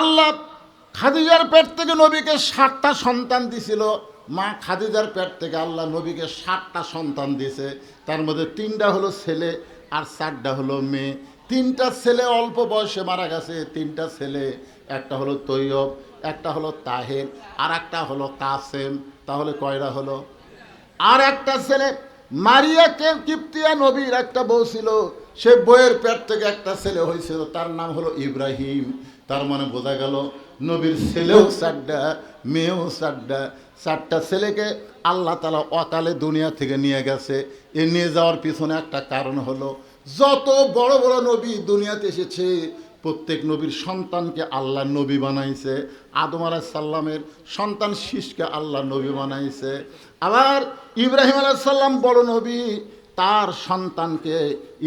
আল্লাহ খাদিজার পেট থেকে নবীকে ষাটটা সন্তান দিছিল। মা খাদিজার পেট থেকে আল্লাহ নবীকে ষাটটা সন্তান দিয়েছে। তার মধ্যে তিনটা হলো ছেলে আর চারটা হলো মেয়ে। তিনটা ছেলে অল্প বয়সে মারা গেছে, তিনটা ছেলে, একটা হলো তৈয়ব, একটা হলো তাহের আর একটা হলো কাসেম। তাহলে কয়রা হলো? আর একটা ছেলে, মারিয়া কে, কিপ্তিয়া নবীর একটা বউ ছিল। সে বইয়ের পেট থেকে একটা ছেলে হয়েছিল, তার নাম হলো ইব্রাহিম। তার মানে বোঝা গেল নবীর ছেলেও চারটা মেয়েও চারটা চারটা ছেলেকে আল্লাহ তালা অকালে দুনিয়া থেকে নিয়ে গেছে। এ নিয়ে যাওয়ার পিছনে একটা কারণ হলো, যত বড় বড় নবী দুনিয়াতে এসেছে, প্রত্যেক নবীর সন্তানকে আল্লাহ নবী বানাইছে। আদম আলাহ সাল্লামের সন্তান শীষকে আল্লাহ নবী বানাইছে। আবার ইব্রাহিম আলাহ সাল্লাম বড় নবী, তার সন্তানকে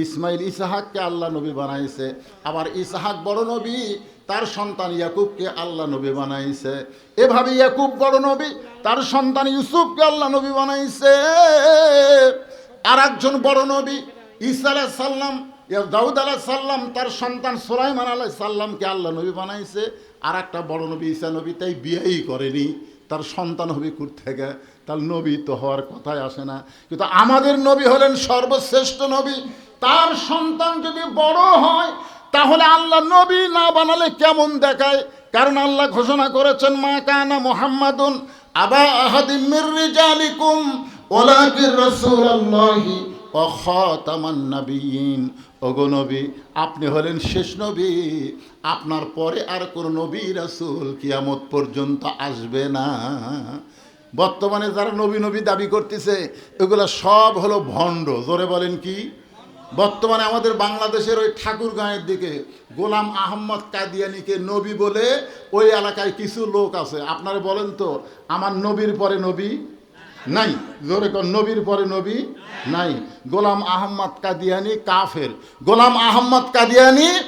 ইসমাইল, ইসাহাককে আল্লাহ নবী বানাইছে। আবার ইসাহাক বড় নবী তার সন্তান ইয়াকুবকে আল্লাহ নবী বানাইছে। এভাবে ইয়াকুব বড় নবী, তার সন্তান ইউসুফকে আল্লাহ নবী বানাইছে। আর একজন বড় নবী, ঈসা আলাহ সাল্লাম দাউদ আলাহ সাল্লাম তার সন্তান সোলাইমান আলাহ সাল্লামকে আল্লাহ নবী বানাইছে। আর একটা বড় নবী, ঈসা নবী, তাই বিয়েই করেনি। তার সন্তান হবে কুর থেকে তার নবী তো হওয়ার কথাই আসে না। কিন্তু আমাদের নবী হলেন সর্বশ্রেষ্ঠ নবী। তার সন্তান যদি বড় হয় তাহলে আল্লাহ নবী না বানালে কেমন দেখায়? কারণ আল্লাহ ঘোষণা করেছেন, মা কানা মোহাম্মদুন আবা আহাদিম রিজালিকুম ওলাকির রাসূলুল্লাহি ওয়া নাবিয়িন ওগো নবী, আপনি হলেন শেষ নবী। আপনার পরে আর কোনো নবী রাসূল কিয়ামত পর্যন্ত আসবে না। বর্তমানে যারা নবী নবী দাবি করতেছে, এগুলো সব হলো ভণ্ড। জোরে বলেন কি? বর্তমানে আমাদের বাংলাদেশের ওই ঠাকুরগাঁয়ের দিকে গোলাম আহম্মদ কাদিয়ানিকে নবী বলে ওই এলাকায় কিছু লোক আছে। আপনারা বলেন তো, আমার নবীর পরে নবী নাই? জোরে নবীর পরে নবী নাই। গোলাম আহম্মদ কাদিয়ানি কাফের। গোলাম আহম্মদ কাদিয়ানি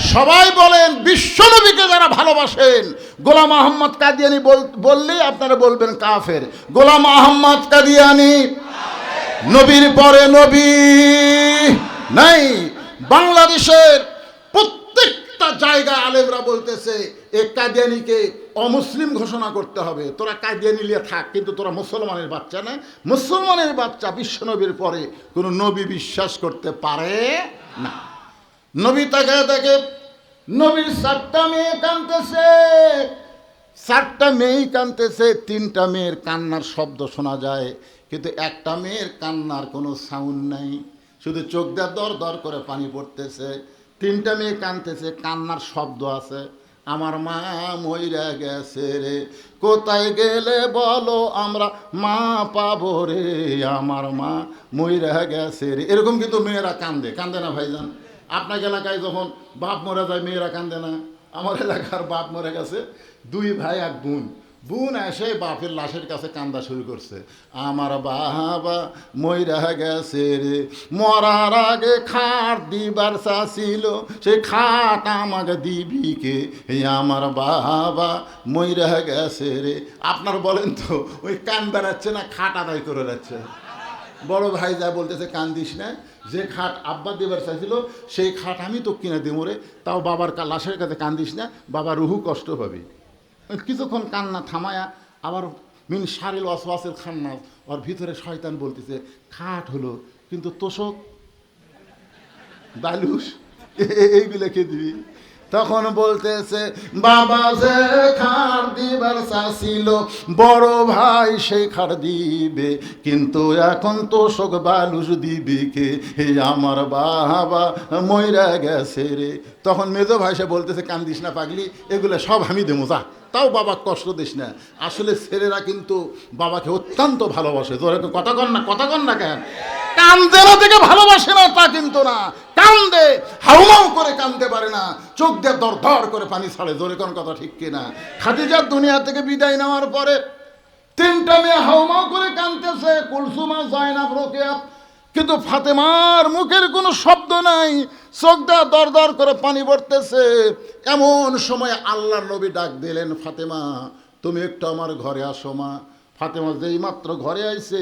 সবাই বলেন বিশ্বনবীকে যারা ভালোবাসেন। গোলাম আহম্মদ কাদিয়ানি বল- বললেই আপনারা বলবেন কাফের। গোলাম আহম্মদ কাদিয়ানি নবীর পরে নবী নাই। বাংলাদেশের প্রত্যেকটা জায়গায় আলেমরা বলতেছে, এ কাদিয়ানিকে অমুসলিম ঘোষণা করতে হবে। তোরা কাদিয়ানি লিয়ে থাক, কিন্তু তোরা মুসলমানের বাচ্চা না। মুসলমানের বাচ্চা বিশ্বনবীর পরে কোনো নবী বিশ্বাস করতে পারে না। নবী তাকে দেখে, নবীর সাতটা মেয়ে কানতেছে চারটা মেয়েই কানতেছে তিনটা মেয়ের কান্নার শব্দ শোনা যায়। কিন্তু একটা মেয়ের কান্নার কোনো সাউন্ড নাই। শুধু চোখ দিয়ে দর দর করে পানি পড়তেছে। তিনটা মেয়ে কানতেছে কান্নার শব্দ আছে। আমার মা মইরা গেছে রে, কোথায় গেলে বলো আমরা মা পাবো রে? আমার মা মইরা গেছে রে। এরকম কিন্তু মেয়েরা কান্দে। কান্দে না ভাইজান? আপনার এলাকায় যখন বাপ মরে যায়, মেয়েরা কান্দে না? আমার এলাকার বাপ মরে গেছে। দুই ভাই, এক বোন। বোন এসে বাপের লাশের কাছে কান্দা শুরু করছে। আমার বাবা মইরা গেছে রে। মরার আগে খাট দিবার চাছিল সেই খাট আমাকে দিবি কে? এই আমার বাবা মইরা গেছে রে। আপনার বলেন তো, ওই কান বেড়াচ্ছে না, খাট আদায় করে যাচ্ছে? বড় ভাই যা বলতেছে, কান্দিস না। যে খাট আব্বা দেবার চাইছিল সেই খাট আমি তো কিনে দেবো রে। তাও বাবার লাশের কাছে কান্দিস না, বাবা রুহু কষ্ট পাবে। কিছুক্ষণ কান্না থামায়া আবার মিন সারিল ওয়াসওয়াসের খান্না, ওর ভিতরে শয়তান বলতেছে, খাট হলো, কিন্তু তোষক বালুস এইগুলো কে দিবি? তখন বলতেছে, বাবা যে খার দিবার চাছিল বড় ভাই সেই খার দিবে, কিন্তু এখন তো শোক বালুস দিবি কে? হে আমার বাবা, মইরা গেছে রে। তখন মেজো ভাই সে বলতেছে, কান্দিস না পাগলি, এগুলো সব আমি দেবো, যা। তাও বাবা কষ্ট দিস না। আসলে ছেলেরা কিন্তু বাবাকে অত্যন্ত ভালোবাসে। তোর কথা কর না, কথা কর না কেন? কান্দে না থেকে ভালোবাসে না, তা কিন্তু না। কান্দে, হাউমাউ করে কান্দতে পারে না। চোখ দিয়ে দর দর করে পানি ছাড়ে। জোরে কোন কথা ঠিক কিনা? খাদিজার দুনিয়া থেকে বিদায় নেওয়ার পরে তিনটা মেয়ে হাউমাউ করে কান্দতেছে কুলসুমা জয়নাব রোকেয়া। কিন্তু ফাতেমার মুখের কোনো শব্দ নাই। চোখ দেওয়া দর দর করে পানি পড়তেছে। এমন সময় আল্লাহর নবী ডাক দিলেন, ফাতেমা, তুমি একটু আমার ঘরে আসো মা। ফাতেমা যেই মাত্র ঘরে আইছে,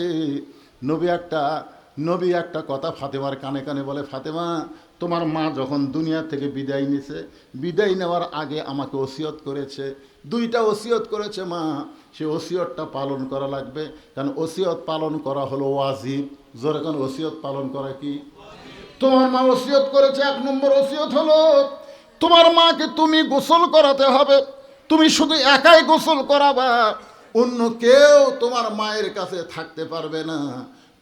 নবী একটা নবী একটা কথা ফাতেমার কানে কানে বলে, ফাতেমা, তোমার মা যখন দুনিয়া থেকে বিদায় নিছে, বিদায় নেওয়ার আগে আমাকে ওসিয়ত করেছে। দুইটা ওসিয়ত করেছে মা। সে ওসিয়তটা পালন করা লাগবে। কারণ ওসিয়ত পালন করা হলো ওয়াজিব। কারণ ওসিয়ত পালন করা কি? তোমার মা ওসিয়ত করেছে, এক নম্বর ওসিয়ত হলো, তোমার মাকে তুমি গোসল করাতে হবে। তুমি শুধু একাই গোসল করাবা, অন্য কেউ তোমার মায়ের কাছে থাকতে পারবে না।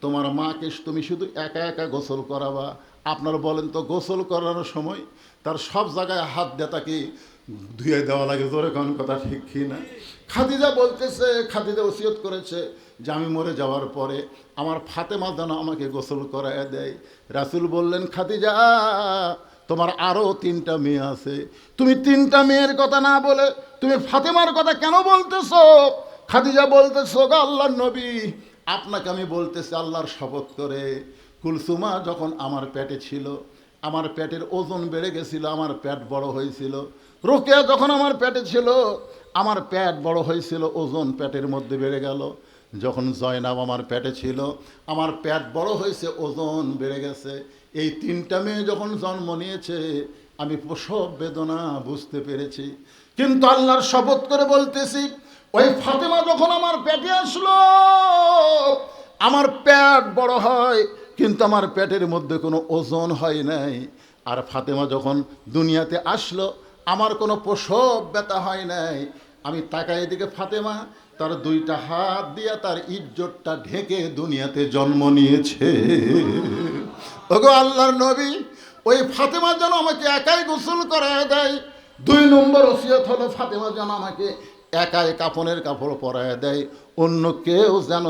তোমার মাকে তুমি শুধু একা একা গোসল করাবা। আপনারা বলেন তো, গোসল করানোর সময় তার সব জায়গায় হাত দিয়ে তাকে ধুয়ে দেওয়া লাগে, জোরে কোন কথা ঠিক কি না? খাদিজা বলতেছে, খাদিজা ওসিয়ত করেছে যে আমি মরে যাওয়ার পরে আমার ফাতেমা যেন আমাকে গোসল করায় দেয়। রাসুল বললেন, খাদিজা, তোমার আরও তিনটা মেয়ে আছে। তুমি তিনটা মেয়ের কথা না বলে তুমি ফাতেমার কথা কেন বলতেছো? খাদিজা বলতেছো গো আল্লাহর নবী, আপনাকে আমি বলতেছি আল্লাহর শপথ করে। কুলসুমা যখন আমার পেটে ছিল, আমার পেটের ওজন বেড়ে গেছিল, আমার পেট বড় হয়েছিল। রোকেয়া যখন আমার পেটে ছিল আমার প্যাট বড় হয়েছিল, ওজন প্যাটের মধ্যে বেড়ে গেল। যখন জয়নাব আমার পেটে ছিল, আমার প্যাট বড় হয়েছে, ওজন বেড়ে গেছে। এই তিনটা মেয়ে যখন জন্ম নিয়েছে, আমি প্রসব বেদনা বুঝতে পেরেছি। কিন্তু আল্লাহর শপথ করে বলতেছি, ওই ফাতেমা যখন আমার পেটে আসলো, আমার প্যাট বড় হয়, কিন্তু আমার পেটের মধ্যে কোনো ওজন হয় নাই। আর ফাতেমা যখন দুনিয়াতে আসলো, আমার কোনো প্রসব ব্যথা হয় নাই। আমি তাকাই এদিকে ফাতেমা, তার দুইটা হাত দিয়া তার ইজ্জতটা ঢেকে দুনিয়াতে জন্ম নিয়েছে। ওগো আল্লাহর নবী, ওই ফাতেমা যেন আমাকে একাই গোসল করায় দেয়। দুই নম্বর ওসিয়ত হলো ফাতেমা যেন আমাকে একাই কাপনের কাপড় পরায় দেয়। অন্য কেউ যেন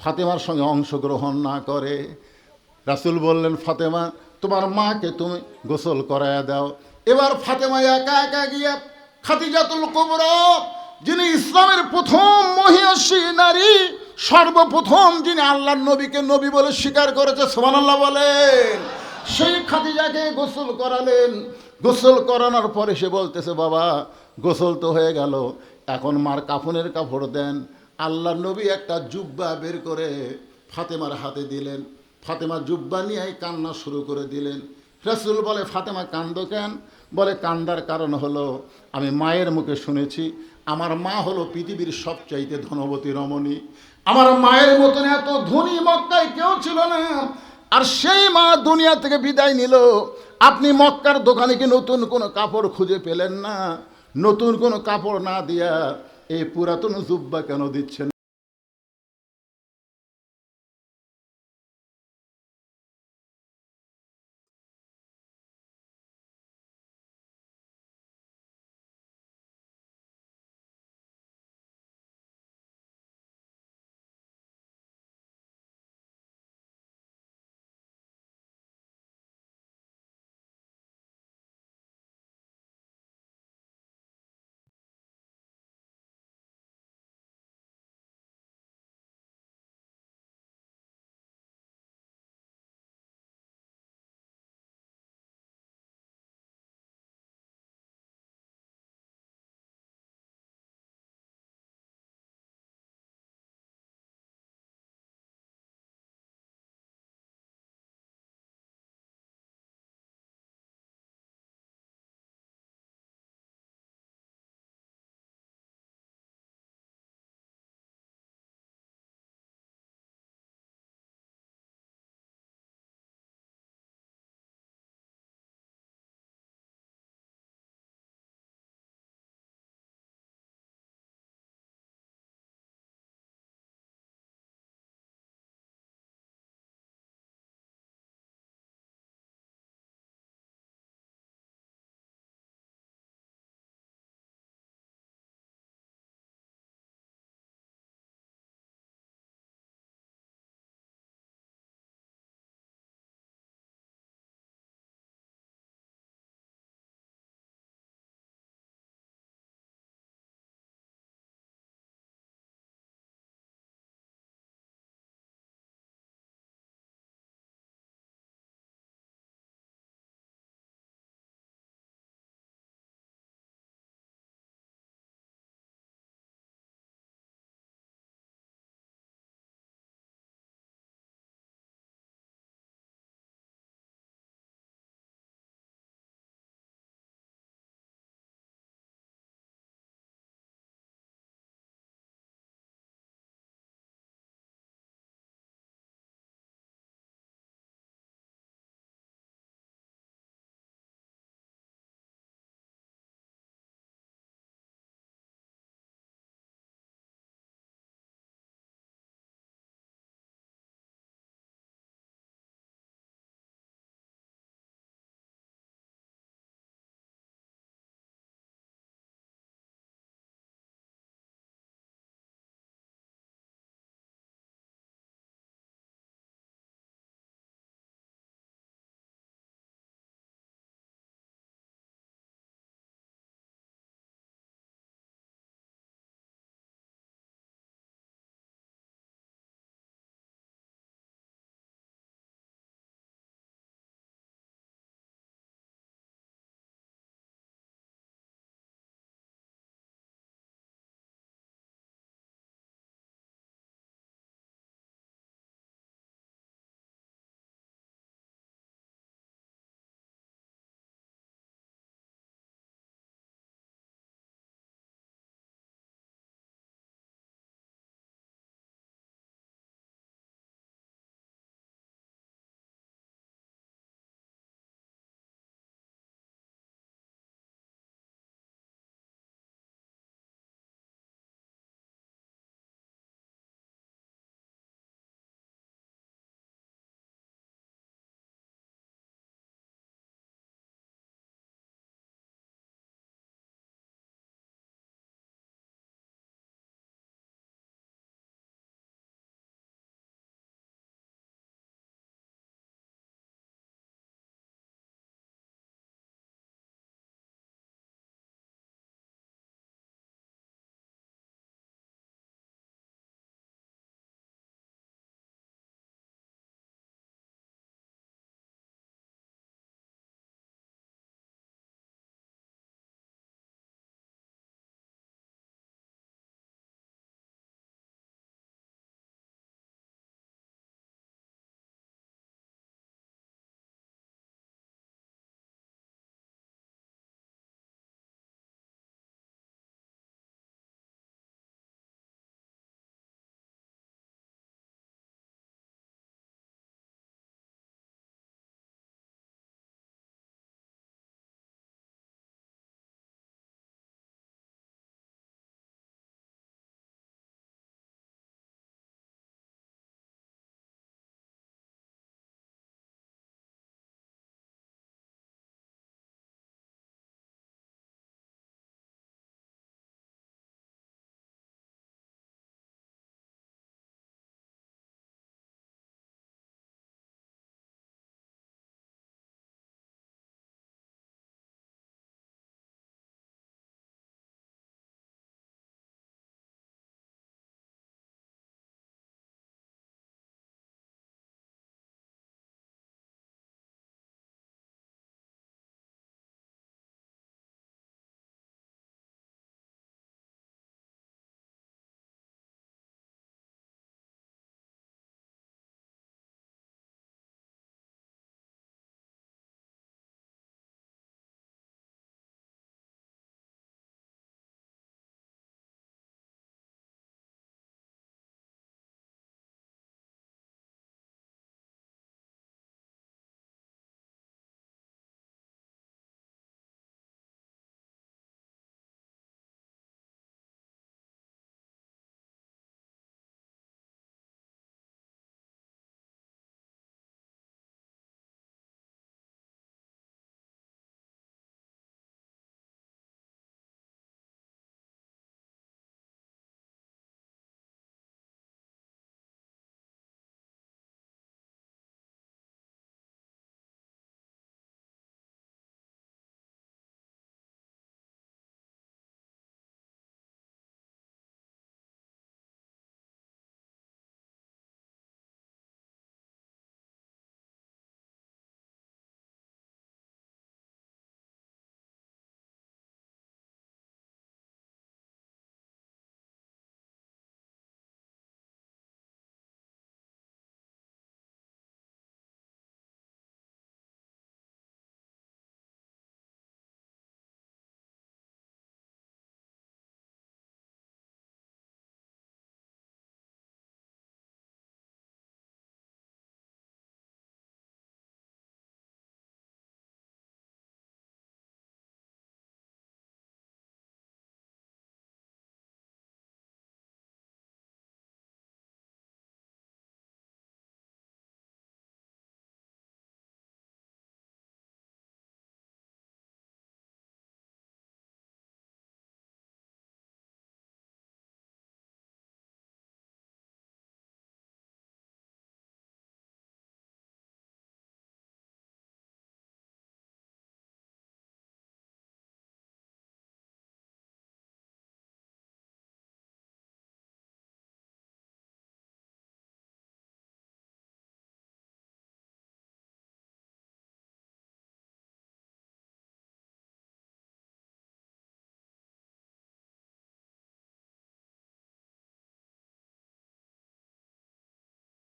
ফাতেমার সঙ্গে অংশগ্রহণ না করে। রাসুল বললেন, ফাতেমা, তোমার মাকে তুমি গোসল করায় দাও। এবার ফাতেমা একা একা গিয়ে খাদিজাতুল কুবরা, যিনি ইসলামের প্রথম মহিয়সী নারী, সর্বপ্রথম যিনি আল্লাহর নবীকে নবী বলে স্বীকার করেছে সোমানাল্লাহ বলেন। সেই খাদিজাকে গোসল করালেন। গোসল করানোর পরে সে বলতেছে, বাবা, গোসল তো হয়ে গেল। এখন মার কাফনের কাপড় দেন। আল্লাহর নবী একটা জুব্বা বের করে ফাতেমার হাতে দিলেন। ফাতেমা জুব্বা নিয়ে কান্না শুরু করে দিলেন। রসুল বলে, ফাতেমা কান্দ কেন? বলে, কান্দার কারণ হলো আমি মায়ের মুখে শুনেছি, আমার মা হলো পৃথিবীর সবচাইতে ধনবতী রমণী। আমার মায়ের মতন এত ধনী মক্কায় কেউ ছিল না। আর সেই মা দুনিয়া থেকে বিদায় নিল। আপনি মক্কার দোকানে কি নতুন কোনো কাপড় খুঁজে পেলেন না? নতুন কোনো কাপড় না দিয়া এই পুরাতন জুব্বা কেন দিচ্ছেন?